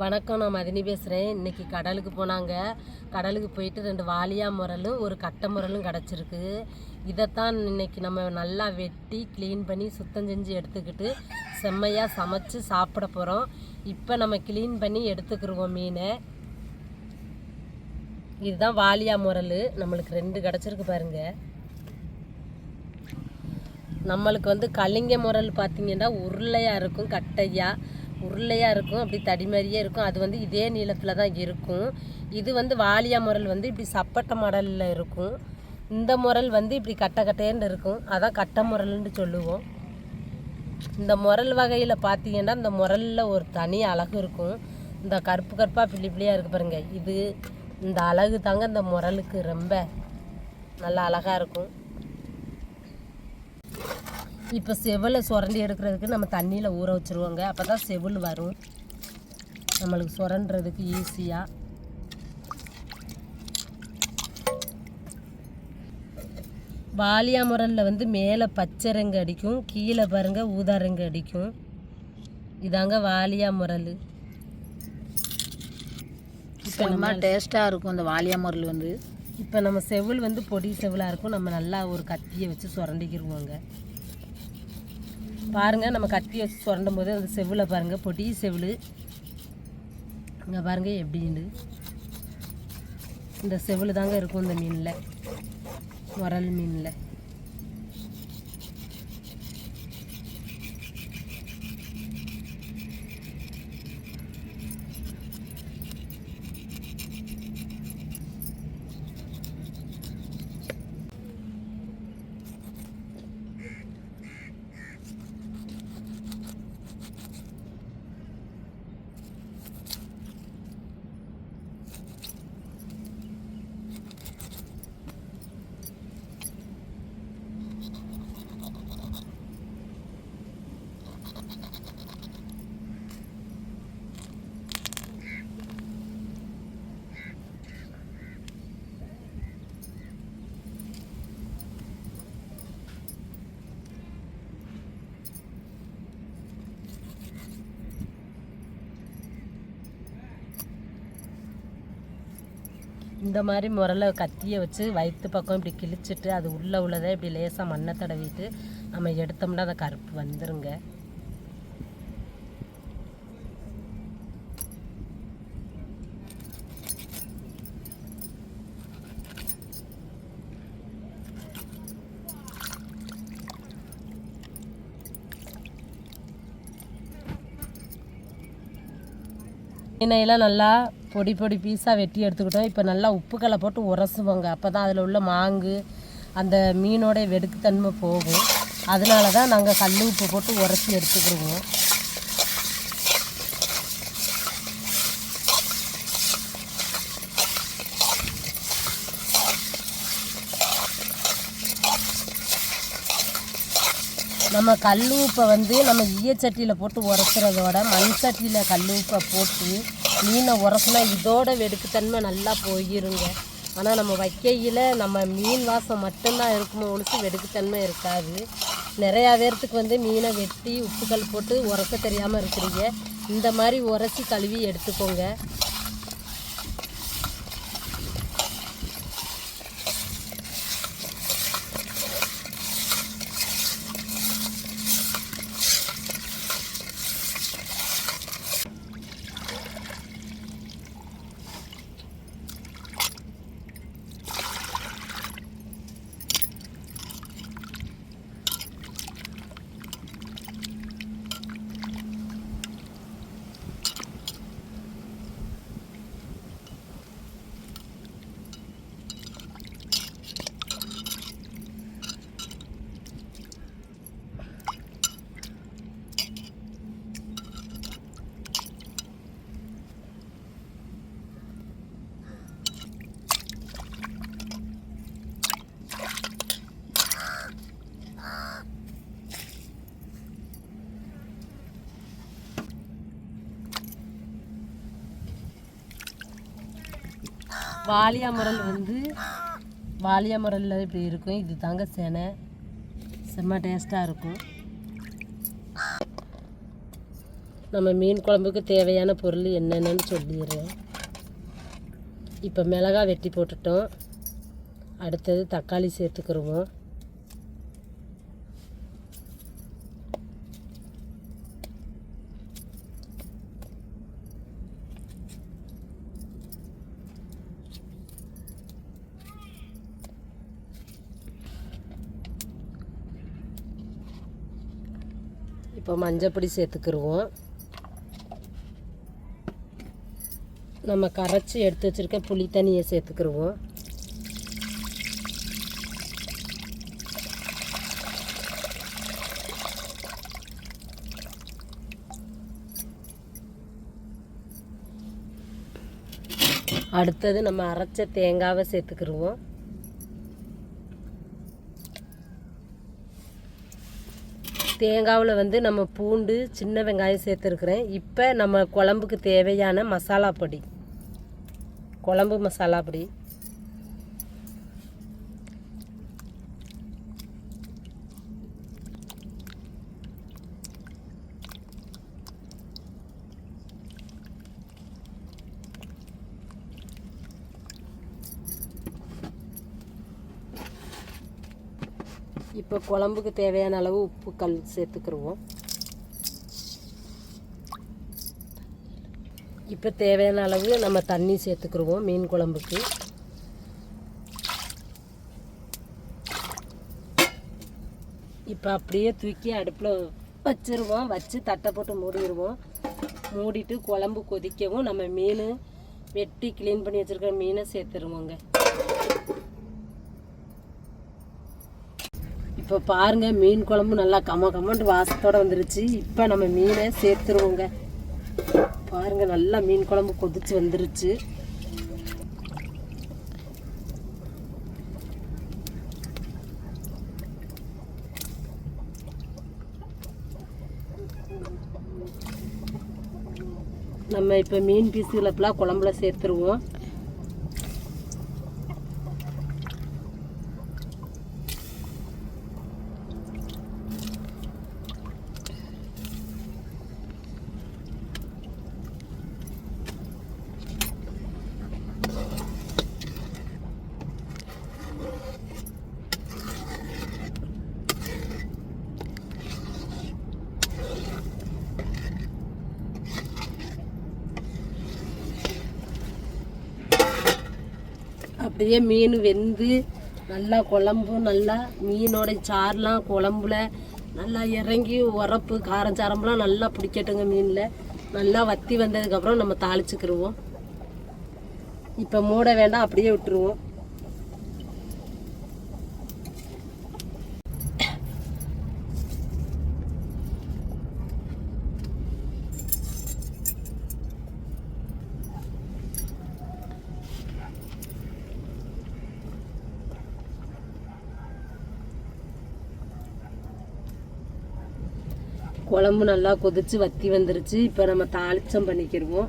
வணக்கம் நான் மதினி பேசுகிறேன் இன்னைக்கு கடலுக்கு போனாங்க. கடலுக்கு போயிட்டு ரெண்டு வாலியா முரலும் ஒரு கட்டை முரலும் கிடச்சிருக்கு. இதைத்தான் இன்னைக்கு நம்ம நல்லா வெட்டி க்ளீன் பண்ணி சுத்தம் செஞ்சு எடுத்துக்கிட்டு செம்மையாக சமைச்சு சாப்பிட போகிறோம் இப்போ நம்ம க்ளீன் பண்ணி எடுத்துக்கிருவோம் மீனை. இதுதான் வாலியா முரல். நம்மளுக்கு ரெண்டு கிடச்சிருக்கு பாருங்க. நம்மளுக்கு வந்து கலிங்க முரல் பார்த்தீங்கன்னா உருளையாக இருக்கும் கட்டையாக உருளையாக இருக்கும் அப்படி தடி மாதிரியே இருக்கும். அது வந்து இதே நீளத்தில் தான் இருக்கும். இது வந்து வாலியா முரல் வந்து இப்படி சப்பட்டை மாடலில் இருக்கும். இந்த முரல் வந்து இப்படி கட்டை கட்டையன்னு இருக்கும். அதான் கட்டை முரல்னு சொல்லுவோம். இந்த முரல் வகையில் பார்த்தீங்கன்னா இந்த முரலில் ஒரு தனி அழகு இருக்கும். இந்த கருப்பு கருப்பாக பிள்ளி பிள்ளையாக இருக்கு பாருங்கள் இது இந்த அழகு தாங்க இந்த முரலுக்கு ரொம்ப நல்லா அழகாக இருக்கும். இப்போ செவலை சுரண்டி எடுக்கிறதுக்கு நம்ம தண்ணியில் ஊற வச்சுருவோங்க. அப்போ தான் செவில் வரும். நம்மளுக்கு சுரண்டுறதுக்கு ஈஸியாக வாலியா முரலில் வந்து மேலே பச்சை ரங்கு அடிக்கும். கீழே பாருங்க ஊதா ரங்கு அடிக்கும். இதாங்க வாலியா முரல் செம்ம டேஸ்ட்டாக இருக்கும் இந்த வாலியா முரல் வந்து. இப்போ நம்ம செவில் வந்து பொடி செவிலாக இருக்கும். நம்ம நல்லா ஒரு கத்தியை வச்சு சுரண்டிக்கிருவோங்க. பாருங்கள் நம்ம கத்தி வச்சு சுரண்டும் போது அந்த செவில் பாருங்கள் பொட்டி செவில். இங்கே பாருங்கள் எப்படின்னு இந்த செவில் தாங்க இருக்கும் இந்த மீனில் முரல் மீனில். இந்த மாதிரி முறையில் கத்தியை வச்சு வயிற்று பக்கம் இப்படி கிழிச்சிட்டு அது உள்ளே உள்ளதை இப்படி லேசாக மண்ணை தடவிட்டு நம்ம எடுத்தோம்னா அந்த கருப்பு வந்துருங்க. மீனையெல்லாம் நல்லா பொடி பொடி பீஸாக வெட்டி எடுத்துக்கிட்டோம். இப்போ நல்லா உப்புக்கல்லை போட்டு உரசுவோங்க. அப்போ தான் அதில் உள்ள மாங்கு அந்த மீனோட வெடுக்குத்தன்மை போகும். அதனால தான் நாங்கள் கல் உப்பு போட்டு உரசி எடுத்துக்கிடுவோம். நம்ம கல் உப்பை வந்து நம்ம ஈயச்சட்டியில் போட்டு உரசுறதோட மண் சட்டியில் கல் உப்பை போட்டு மீனை உரசுனா இதோட வெடுக்குத்தன்மை நல்லா போயிருங்க. ஆனால் நம்ம வைக்கையில் நம்ம மீன் வாசம் மட்டும்தான் இருக்குமோ ஒழிச்சு வெடுக்குத்தன்மை இருக்காது. நிறையா பேர்த்துக்கு வந்து மீனை வெட்டி உப்புக்கல் போட்டு உரச தெரியாமல் இருக்கிறீங்க. இந்த மாதிரி உரசி கழுவி எடுத்துக்கோங்க. வாலியா மரல் வந்து வாலியா மரலில் இப்படி இருக்கும். இது தாங்க சேனை. செம்ம டேஸ்ட்டாக இருக்கும். நம்ம மீன் குழம்புக்கு தேவையான பொருள் என்னென்னு சொல்லிடுறேன். இப்போ மிளகாய் வெட்டி போட்டுட்டோம். அடுத்தது தக்காளி சேர்த்துக்கிருவோம். இப்போ மஞ்சப்பொடி சேர்த்துக்கிருவோம். நம்ம கரைச்சி எடுத்து வச்சுருக்க புளி தண்ணியை சேர்த்துக்கிருவோம். அடுத்தது நம்ம அரைச்ச தேங்காவை சேர்த்துக்கிருவோம். தேங்காவில் வந்து நம்ம பூண்டு சின்ன வெங்காயம் சேர்த்துருக்குறேன். இப்போ நம்ம குழம்புக்கு தேவையான மசாலா பொடி. குழம்பு மசாலா பொடி. இப்போ குழம்புக்கு தேவையான அளவு உப்பு கல் சேர்த்துக்கிருவோம். இப்போ தேவையான அளவு நம்ம தண்ணி சேர்த்துக்கிருவோம் மீன் குழம்புக்கு. இப்போ அப்படியே தூக்கி அடுப்பில் வச்சிருவோம். வச்சு தட்டை போட்டு மூடிடுவோம் மூடிட்டு குழம்பு கொதிக்கவும் நம்ம மீன் வெட்டி க்ளீன் பண்ணி வச்சுருக்க மீனை சேர்த்துருவோங்க. இப்போ பாருங்க மீன் குழம்பு நல்லா கம கமன்ட்டு வாசத்தோட வந்துருச்சு. இப்போ நம்ம மீனை சேர்த்துருவோங்க. பாருங்க நல்லா மீன் குழம்பு கொதிச்சு வந்துருச்சு. நம்ம இப்போ மீன் பீஸுகளை ஃபுல்லாக குழம்புல சேர்த்துருவோம். அப்படியே மீன் வெந்து நல்லா குழம்பும் நல்லா மீனோட சாறுலாம் குழம்புல நல்லா இறங்கி உரப்பு காரம் சாரம்லாம் நல்லா பிடிக்கட்டுங்க மீனில். நல்லா வத்தி வந்ததுக்கப்புறம் நம்ம தாளிச்சுக்கிருவோம். இப்போ மூட வேண்டாம் அப்படியே விட்டுருவோம். குழம்பு நல்லா கொதிச்சு வத்தி வந்துருச்சு. இப்போ நம்ம தாளிச்சம் பண்ணிக்கிடுவோம்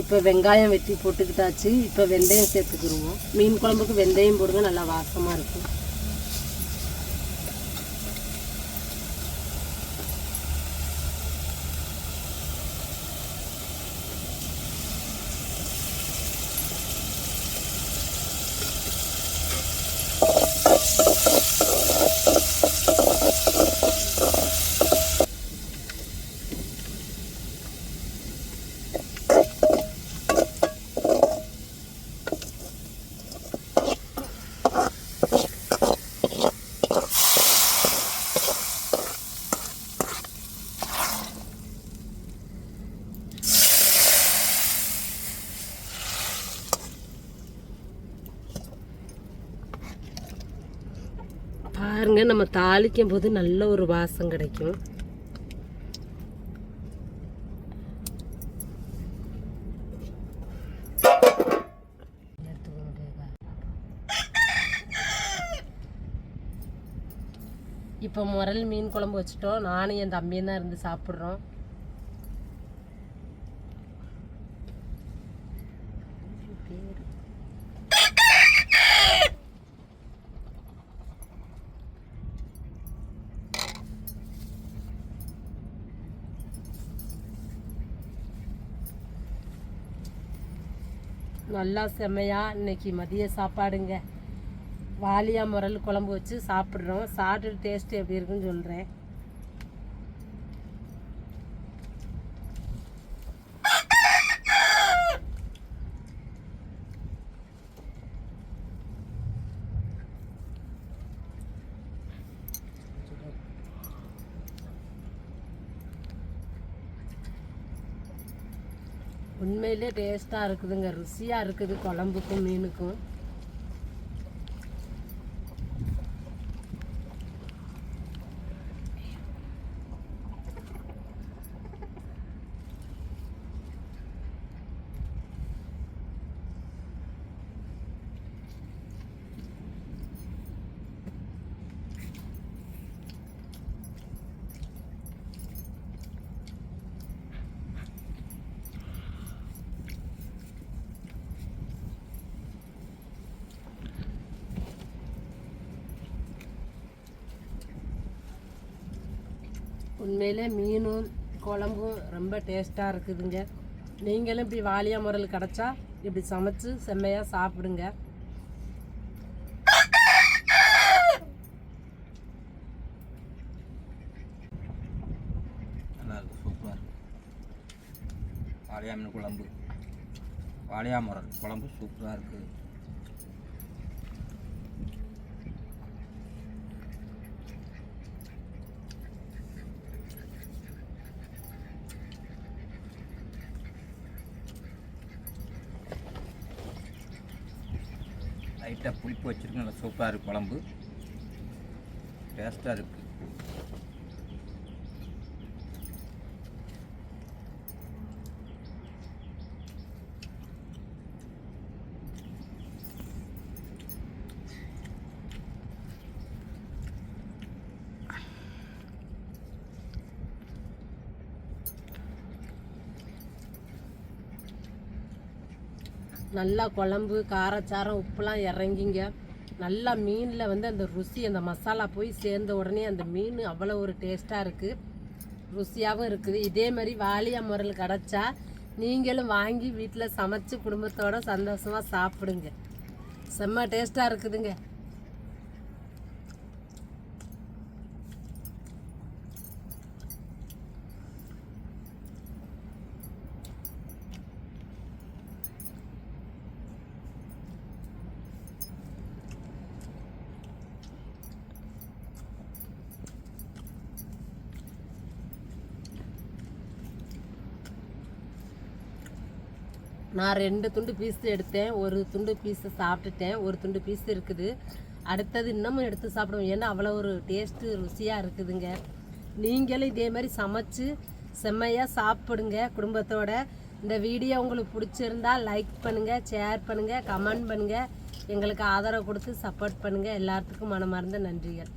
இப்போ வெங்காயம் வெட்டி போட்டுக்கிட்டாச்சு. இப்போ வெந்தயம் சேர்த்துக்கிடுவோம் மீன் குழம்புக்கு வெந்தயம் போடுங்க நல்லா வாசமாக இருக்கும். பாருங்க நம்ம தாளிக்கும் போது நல்ல ஒரு வாசம் கிடைக்கும். இப்போ முரல் மீன் குழம்பு வச்சுட்டோம். நானும் என் தம்பியும் தான் இருந்து சாப்பிட்றோம். நல்லா செம்மையா இன்னைக்கு மதிய சாப்பாடுங்க. வாலியா முரல் குழம்பு வச்சு சாப்பிட்றோம். சாப்பிட்டு டேஸ்ட்டு எப்படி இருக்குன்னு சொல்கிறேன் உண்மையிலே டேஸ்ட்டாக இருக்குதுங்க ருசியாக இருக்குது குழம்புக்கும் மீனுக்கும். உண்மையிலே மீனும் குழம்பும் ரொம்ப டேஸ்ட்டாக இருக்குதுங்க. நீங்களும் இப்படி வாலியா முரல் கிடச்சா இப்படி சமைச்சு செம்மையாக சாப்பிடுங்க. நல்லா சூப்பராக இருக்கு. வாழையா மீன் குழம்பு. வாழையா முரல் குழம்பு சூப்பராக இருக்குது லைட்டாக புளிப்பு வச்சிருக்கு நல்லா சூப்பராக இருக்குது குழம்பு. டேஸ்ட்டாக இருக்குது நல்லா குழம்பு காரச்சாரம் உப்புலாம் இறங்கிங்க. நல்லா மீனில் வந்து அந்த ருசி அந்த மசாலா போய் சேர்ந்த உடனே அந்த மீன் அவ்வளோ ஒரு டேஸ்ட்டாக இருக்குது ருசியாகவும் இருக்குது. இதே மாதிரி வாலியா முறையில் கிடச்சா நீங்களும் வாங்கி வீட்டில் சமைச்சு குடும்பத்தோடு சந்தோஷமாக சாப்பிடுங்க. செம்ம டேஸ்ட்டாக இருக்குதுங்க. நான் ரெண்டு துண்டு பீஸ் எடுத்தேன். ஒரு துண்டு பீஸை சாப்பிட்டுட்டேன். ஒரு துண்டு பீஸ் இருக்குது. அடுத்தது இன்னமும் எடுத்து சாப்பிடுவோம் ஏன்னா அவ்வளோ ஒரு டேஸ்ட்டு ருசியாக இருக்குதுங்க. நீங்களும் இதே மாதிரி சமைச்சு செம்மையாக சாப்பிடுங்க குடும்பத்தோட. இந்த வீடியோ உங்களுக்கு பிடிச்சிருந்தா லைக் பண்ணுங்கள் ஷேர் பண்ணுங்கள் கமெண்ட் பண்ணுங்கள் எங்களுக்கு ஆதரவு கொடுத்து சப்போர்ட் பண்ணுங்கள் எல்லாத்துக்கும் மனமார்ந்த நன்றிகள்.